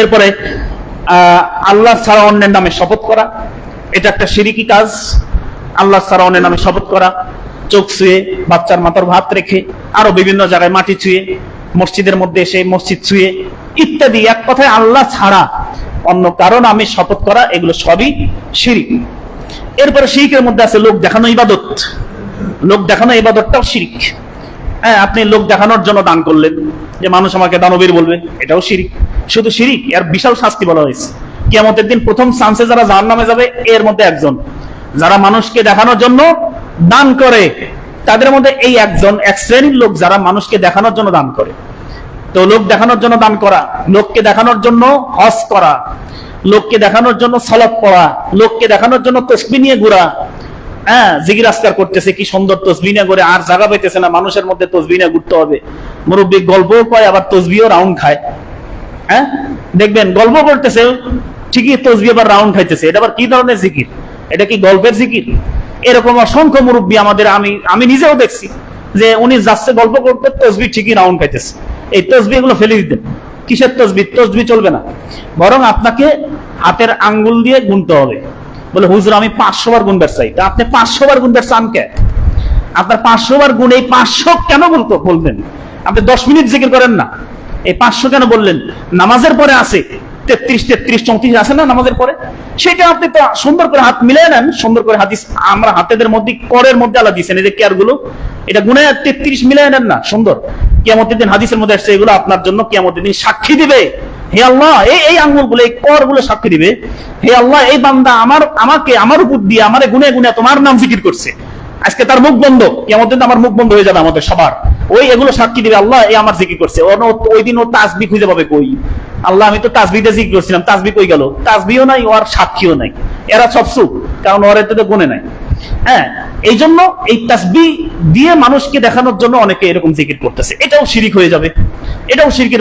এরপরে আল্লাহ ছাড়া অন্যের নামে শপথ করা, এটা একটা সিরিকি কাজ। আল্লাহ ছাড়া অন্যের নামে শপথ করা, চোখ ছুঁয়ে, বাচ্চার মাথার ভাত রেখে, আরও বিভিন্ন জায়গায় মাটি ছুঁয়ে, মসজিদের মধ্যে এসে মসজিদ ছুঁয়ে, ইত্যাদি। এক কথায় আল্লাহ ছাড়া অন্য কারও নামে শপথ করা, এগুলো সবই শিরিক। এরপরে শিরিকের মধ্যে আছে লোক দেখানো ইবাদত। লোক দেখানো ইবাদতটাও শিরিক। হ্যাঁ আপনি লোক দেখানোর জন্য দান করলেন, যে মানুষ আমাকে দানবীর বলবে, এটাও শিরিক। শুধু শিরিক, এর বিশাল শাস্তি বলা হয়েছে। কিয়ামতের দিন প্রথম চান্সে যারা জাহান নামে যাবে, এর মধ্যে একজন। যারা মানুষকে দেখানোর জন্য দান করে, তাদের মধ্যে এই একজন, এক শ্রেণির লোক যারা মানুষকে দেখানোর জন্য দান করে। তো লোক দেখানোর জন্য দান করা, লোককে দেখানোর জন্য হজ করা, লোককে দেখানোর জন্য সলাপ পড়া, লোককে দেখানোর জন্য তসবি নিয়ে ঘোরা। হ্যাঁ জিগির আসকার করতেছে, কি সুন্দর তসবি নিয়ে ঘুরে, আর জায়গা পাইতেছে না, মানুষের মধ্যে তসবি নিয়ে ঘুরতে হবে। মুরব্বী গল্পও কয়, আবার তসবিও রাউন্ড খায়। হ্যাঁ? দেখবেন, গল্প করতেছে ঠিকই তসবি আবার রাউন্ড খাইতেছে। এটা আবার কি ধরনের জিকির? এটা কি গল্পের জিকির? এরকম অসংখ্য মুরব্বী আমাদের, আমি আমি নিজেও দেখছি যে উনি যাচ্ছে গল্প করতে তসবি ঠিকই রাউন্ড খাইতেছে। এই তসবি এগুলো ফেলে দিতেন। কিসের তসবি? তসবি চলবে না। বরং আপনাকে হাতের আঙ্গুল দিয়ে গুনতে হবে। বলে, হুজুর, আমি পাঁচশো বার গুনবার চাই। তা আপনি পাঁচশো বার গুনবার চান কে? আপনার পাঁচশো বার গুণ এই পাঁচশো কেন বলতো বলবেন? আপনি দশ মিনিট জিকির করেন না। এই পাঁচশো কেন বললেন? নামাজের পরে আছে। তেত্রিশ তেত্রিশ, চৌত্রিশ আছে না নামাজের পরে? সেটা আপনি তো সুন্দর করে হাত মিলিয়ে নেন, সুন্দর করে হাদিস আমরা হাতেদের মধ্যে, করের মধ্যে আলাদা দিচ্ছেন এই যে কেয়ারগুলো এটা গুনে তেত্রিশ মিলিয়ে নেন না, সুন্দর। কিয়ামতের দিন হাদিসের মধ্যে আসছে, এগুলো আপনার জন্য কিয়ামতের দিন সাক্ষী দিবে। হে আল্লাহ, এই এই আঙ্গুলগুলো এই করগুলো সাক্ষী দিবে। হে আল্লাহ, এই বান্দা আমার, আমাকে, আমার উপর দিয়ে, আমার গুনে গুনে তোমার নাম জিকির করছে। আজকে তার মুখ বন্ধ কেমন দিন আমার মুখ বন্ধ হয়ে যাবে আমাদের সবার। ওই এগুলো সাক্ষী দিবে, আল্লাহ এই আমার জিকির করছে। ওই দিন ও তাসবি খুঁজে পাবে কই? আল্লাহ আমি তো তাসবিতে জিকির করছিলাম তাসবি কই গেল? তাসবিও নাই, ওর সাক্ষীও নাই। এরা সব সুখ কারণ ওর এতে গুনে নাই। হ্যাঁ এই জন্য এই তাসবি দিয়ে মানুষকে দেখানোর জন্য অনেকে এরকম জিকির করতেছে। এটাও শিরিক হয়ে যাবে। এটাও শিরকের